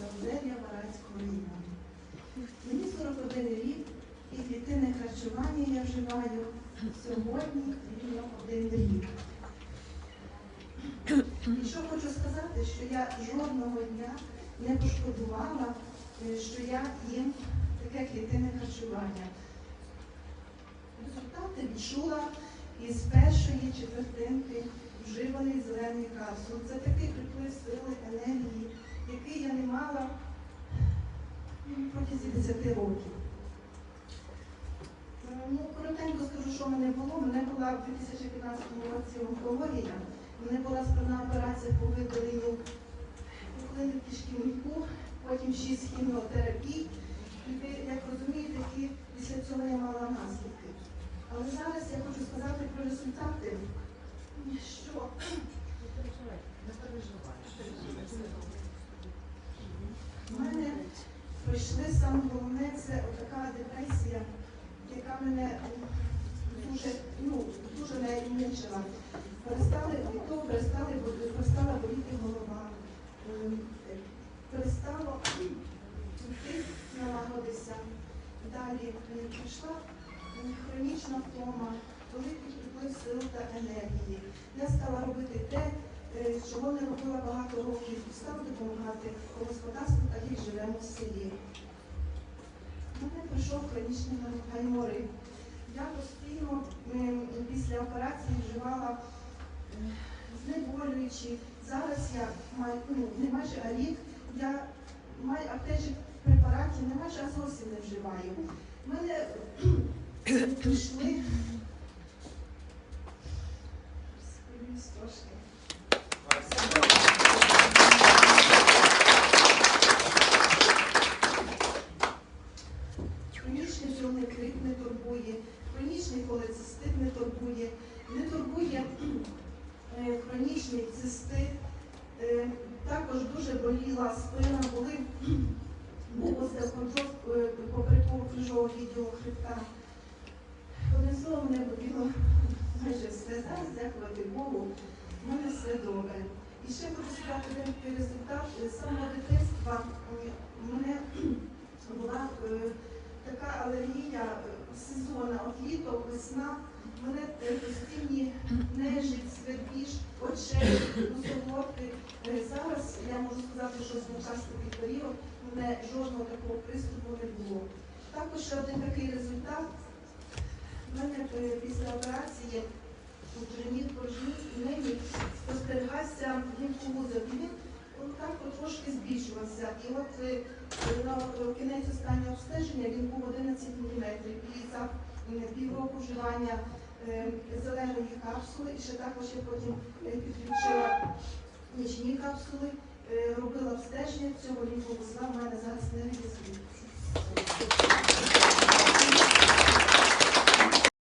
Завзер'я Варадського району. Мені 41 рік і клітинне харчування я вживаю сьогодні рівно один рік. І що хочу сказати, що я жодного дня не пошкодувала, е, що я їм таке клітинне харчування. Результати відчула із першої четвертинки вживаний зелений капсул. Це такий приплив сили, енергії, який я не мала протягом 10 років. Е, Ну, коротенько скажу, що в мене було. У мене була в 2015 році онкологія. У мене була складна операція по видаленню в кишківнику, потім 6 хіміотерапій. І ви, як розумієте, після цього я мала наслідки. Але зараз я хочу сказати про результати, в мене пройшли саме головне, це така депресія, яка мене дуже, ну, дуже не мучила. Перестали того, перестали, перестала боліти голова, ем, перестало тиск налагодився. Далі е, прийшла е, хронічна втома, великий приплив сил та енергії. Я стала робити те, е, чого не робила багато років, стала допомагати по господарству, так як живемо в селі. Мене прийшов хронічний гайморит. Я постійно ем, після операції вживала е, знеболюючі. Зараз я маю ну, не майже а рік, я маю аптечних препаратів, не майже а зовсім не вживаю. У мене е, прийшли. Схвилююсь трошки. Хронічний жовний не турбує, хронічний холецистит не турбує, не турбує е, хронічний цистит. Е, Також дуже боліла спина, були був остеохондроз е, крижового відділу хребта. Одним словом, мене боліло майже все. Зараз, дякувати Богу, в мене все добре. І ще хочу сказати один результат. З самого дитинства е, мене була е, така алергія сезонна, от літо, весна, в мене е, постійні нежить, свербіж, очей, носоглотки. Е, Зараз я можу сказати, що з такий період в мене жодного такого приступу не було. Також ще один такий результат. У мене е, після операції у порожній нині спостерігався. І він так трошки збільшувався. І от кінець останнього обстеження він був 11 мм. І за півроку вживання е, зеленої капсули, і ще також я потім е, підключила нічні капсули, е, робила обстеження. Цього лімфовузла,